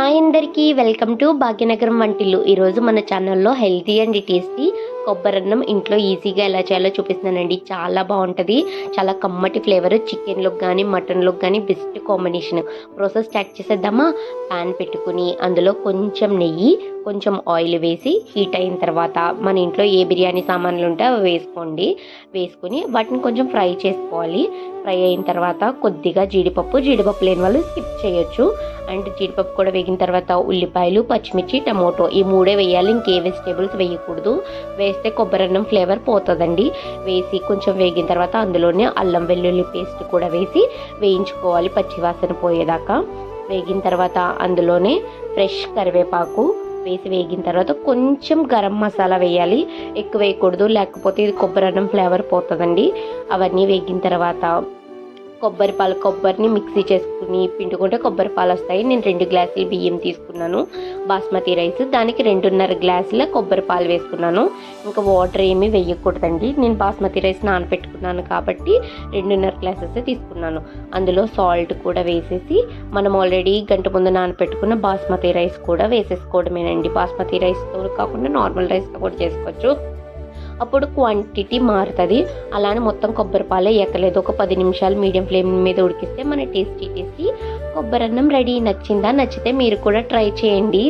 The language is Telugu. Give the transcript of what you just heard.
హాయ్ అందరికీ వెల్కమ్ టు భాగ్యనగరం వంటిల్లు. ఈరోజు మన ఛానల్లో హెల్తీ అండ్ టేస్టీ కొబ్బరన్నం ఇంట్లో ఈజీగా ఎలా చేయాలో చూపిస్తున్నానండి. చాలా బాగుంటుంది. చాలా కమ్మటి ఫ్లేవర్. చికెన్లోకి కానీ మటన్లోకి కానీ బెస్ట్ కాంబినేషన్. ప్రాసెస్ స్టార్ట్ చేసేద్దామా? ప్యాన్ పెట్టుకుని అందులో కొంచెం నెయ్యి కొంచెం ఆయిల్ వేసి హీట్ అయిన తర్వాత మన ఇంట్లో ఏ బిర్యానీ సామాన్లు ఉంటే అవి వేసుకోండి. వేసుకుని వాటిని కొంచెం ఫ్రై చేసుకోవాలి. ఫ్రై అయిన తర్వాత కొద్దిగా జీడిపప్పు జీడిపప్పు లేని వాళ్ళు స్కిప్ చేయొచ్చు. అండ్ జీడిపప్పు కూడా వేగిన తర్వాత ఉల్లిపాయలు పచ్చిమిర్చి టమోటో ఈ మూడే వేయాలి. ఇంకే వెజిటేబుల్స్ వేయకూడదు. వేస్తే కొబ్బరన్నం ఫ్లేవర్ పోతుందండి. వేసి కొంచెం వేగిన తర్వాత అందులోనే అల్లం వెల్లుల్లి పేస్ట్ కూడా వేసి వేయించుకోవాలి పచ్చివాసన పోయేదాకా. వేగిన తర్వాత అందులోనే ఫ్రెష్ కరివేపాకు వేసి వేగిన తర్వాత కొంచెం గరం మసాలా వేయాలి. ఎక్కువ వేయకూడదు. లేకపోతే ఇది కొబ్బరి అన్నం ఫ్లేవర్ పోతుందండి. అవన్నీ వేగిన తర్వాత కొబ్బరి పాలు కొబ్బరిని మిక్సీ చేసుకుని పిండుకుంటే కొబ్బరి పాలు వస్తాయి. నేను రెండు గ్లాసులు బియ్యం తీసుకున్నాను. బాస్మతి రైస్ దానికి రెండున్నర గ్లాసుల కొబ్బరి పాలు వేసుకున్నాను. ఇంకా వాటర్ ఏమీ వేయకూడదండి. నేను బాస్మతి రైస్ నానబెట్టుకున్నాను కాబట్టి రెండున్నర గ్లాసెస్ తీసుకున్నాను. అందులో సాల్ట్ కూడా వేసేసి మనం ఆల్రెడీ గంట ముందు నానబెట్టుకున్న బాస్మతి రైస్ కూడా వేసేసుకోవడమేనండి. బాస్మతి రైస్తో కాకుండా నార్మల్ రైస్తో కూడా చేసుకోవచ్చు. అప్పుడు క్వాంటిటీ మారుతుంది. అలానే మొత్తం కొబ్బరి పాలే ఎక్కలేదు. ఒక పది నిమిషాలు మీడియం ఫ్లేమ్ మీద ఉడికిస్తే మన టేస్టీ టేస్టీ కొబ్బరి అన్నం రెడీ నచ్చిందా? నచ్చితే మీరు కూడా ట్రై చేయండి.